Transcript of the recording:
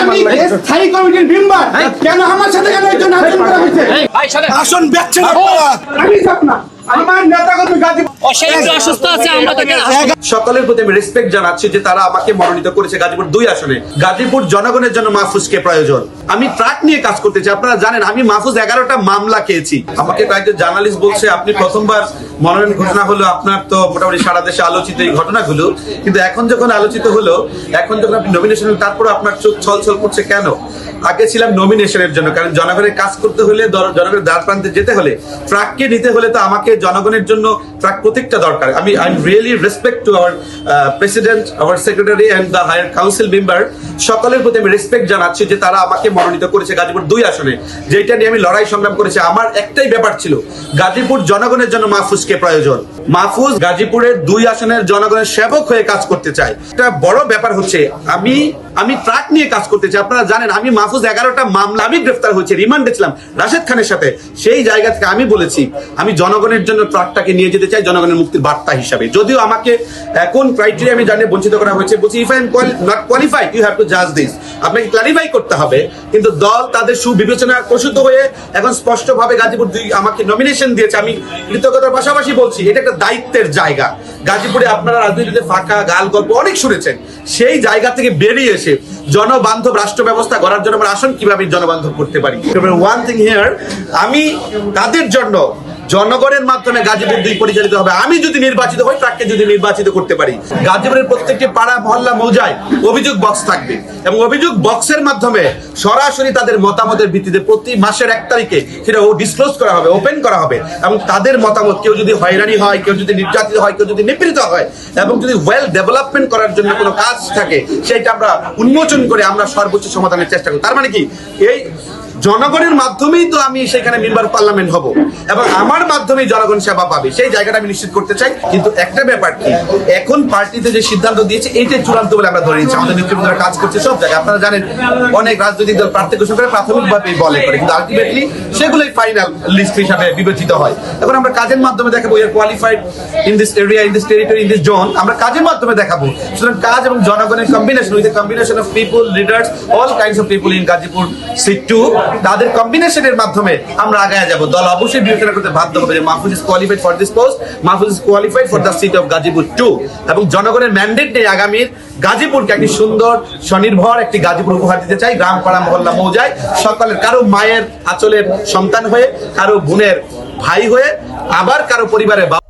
আমি স্থায়ী কমিটির মেম্বার। কেন আমার সাথে কেন একজন আচরণ করা হয়েছে? আসন বেচছেন আমি না আমার নেতা কর্মী গাজী ও সে একটু অসুস্থ আছে আমরা তাকে সকলের প্রতি আমি রেসপেক্ট জানাচ্ছি যে তারা আমাকে মনোনীত করেছে গাজীপুর দুই আসনে। গাজীপুর জনগণের জন্য মাহফুজকে প্রয়োজন। আমি ট্রাক নিয়ে কাজ করতে চাই। আপনারা জানেন, আমি মাহফুজ এগারোটা মামলা খেয়েছি। আমাকে কয়েকজন জার্নালিস্ট বলছে, আপনি প্রথমবার মনোনয়ন ঘোষণা হলো, আপনার তো মোটামুটি সারা দেশে আলোচিত এই ঘটনাগুলো। কিন্তু এখন যখন আলোচিত হলো, এখন যখন আপনি নমিনেশন তারপরে আপনার চোখ ছল ছল করছে কেন? আগে ছিলাম নমিনেশনের জন্য, কারণ জনগণের কাজ করতে হলে জনগণের দ্বার প্রান্তে যেতে হলে, ট্রাককে নিতে হলে তো আমাকে জনগণের জন্য ট্রাক প্রত্যেকটা দরকার। আমি I am really respect to our president our secretary and the higher council member সকলের প্রতি আমি রেসপেক্ট জানাচ্ছি যে তারা আমাকে মনোনীত করেছে গাজীপুর দুই আসনে যেটা নিয়ে আমি লড়াই সংগ্রাম করেছি, আমার একটাই ব্যাপার ছিল, গাজীপুর জনগণের জন্য মাহফুজকে প্রয়োজন। মাহফুজ গাজীপুরের দুই আসনের জনগণের সেবক হয়ে কাজ করতে চায়। একটা বড় ব্যাপার হচ্ছে, আমি আমি ট্রাক নিয়ে কাজ করতে চাই আপনারা জানেন, আমি মাহফুজ এগারোটা মামলা আমি গ্রেফতার হয়েছি, রিমান্ডে ছিলাম। রাশেদ খানের সাথে। সেই জায়গা থেকে আমি বলেছি, আমি জনগণের জন্য ট্রাকটাকে নিয়ে যেতে চাই, জনগণের মুক্তির বার্তা হিসাবে। যদিও আমাকে কোন ক্রাইটেরিয়া আমি জানিয়ে বঞ্চিত করা হয়েছে, বলছি if I am not qualified you have to জাজ দিস আপনাকে ক্লারিফাই করতে হবে, কিন্তু দল তাদের সুবিবেচনা প্রসূত হয়ে এখন স্পষ্টভাবে গাজীপুর দুই আমাকে নমিনেশন দিয়েছে। আমি কৃতজ্ঞতার পাশাপাশি বলছি, এটা একটা দায়িত্বের জায়গা। গাজীপুরে আপনারা রাজনীতিতে ফাঁকা, গাল গল্প অনেক শুনেছেন। সেই জায়গা থেকে বেরিয়ে এসে জনবান্ধব রাষ্ট্র ব্যবস্থা করার জন্য আমরা আসন কীভাবে জনবান্ধব করতে পারি? ওয়ান থিং হিয়ার আমি তাদের জন্য জনগণের মাধ্যমে গাজীপুর দুই পরিচালিত হবে। আমি যদি নির্বাচিত হই, তাকে যদি নির্বাচিত করতে পারি। গাজীপুরের প্রত্যেকটি পাড়া, মহল্লা, মৌজায় অভিযোগ বক্স থাকবে। এবং অভিযোগ বক্সের মাধ্যমে সরাসরি তাদের মতামতের ভিত্তিতে প্রতি মাসের এক তারিখে সেটা ও ডিসক্লোজ করা হবে ওপেন করা হবে। এবং তাদের মতামত, কেউ যদি হয়রানি হয়, কেউ যদি নির্যাতিত হয়, কেউ যদি নিপীড়িত হয়, এবং যদি ওয়েল ডেভেলপমেন্ট করার জন্য কোনো কাজ থাকে সেটা আমরা উন্মোচন করে আমরা সর্বোচ্চ সমাধানের চেষ্টা করি তার মানে কি? এই জনগণের মাধ্যমেই তো আমি সেখানে মেম্বার পার্লামেন্ট হব। এবং আমার মাধ্যমেই জনগণ সেবা পাবে। সেই জায়গাটা আমি নিশ্চিত করতে চাই। কিন্তু একটা ব্যাপার কি? এখন পার্টিতে যে সিদ্ধান্ত দিয়েছে এইটাই চূড়ান্ত বলে আমরা ধরে নিচ্ছি। আমাদের নেতৃবৃন্দরা কাজ করছে সব জায়গায়। আপনারা জানেন, অনেক রাজনৈতিক দল প্রার্থী ঘোষণা করে প্রাথমিকভাবে বলে করে। কিন্তু আলটিমেটলি সেগুলোই ফাইনাল লিস্ট হিসাবে বিবেচিত হয়। এখন আমরা কাজের মাধ্যমে দেখাবো you're qualified in this area in this territory in this zone আমরা কাজের মাধ্যমে দেখাবো। সুতরাং কাজ এবং জনগণের combination with combination of people leaders all kinds of people in Gazipur seat too তাদের কম্বিনেশনের মাধ্যমে আমরা আগায় যাব। দল অবশ্যই বিবেচনা করতে বাধ্য হবে যে Mahfuz is qualified for this post Mahfuz is qualified for the seat of Gazipur too এবং জনগণের ম্যান্ডেট নেই আগামীর গাজীপুরকে একটি সুন্দর, স্বনির্ভর একটি গাজীপুর উপহার দিতে চাই। গ্রাম পাড়া মহল্লা মৌজায় সকালের কারও মায়ের আচলের সন্তান হয়ে, কারও বোনের ভাই হয়ে, আবার কারও পরিবারের বাবা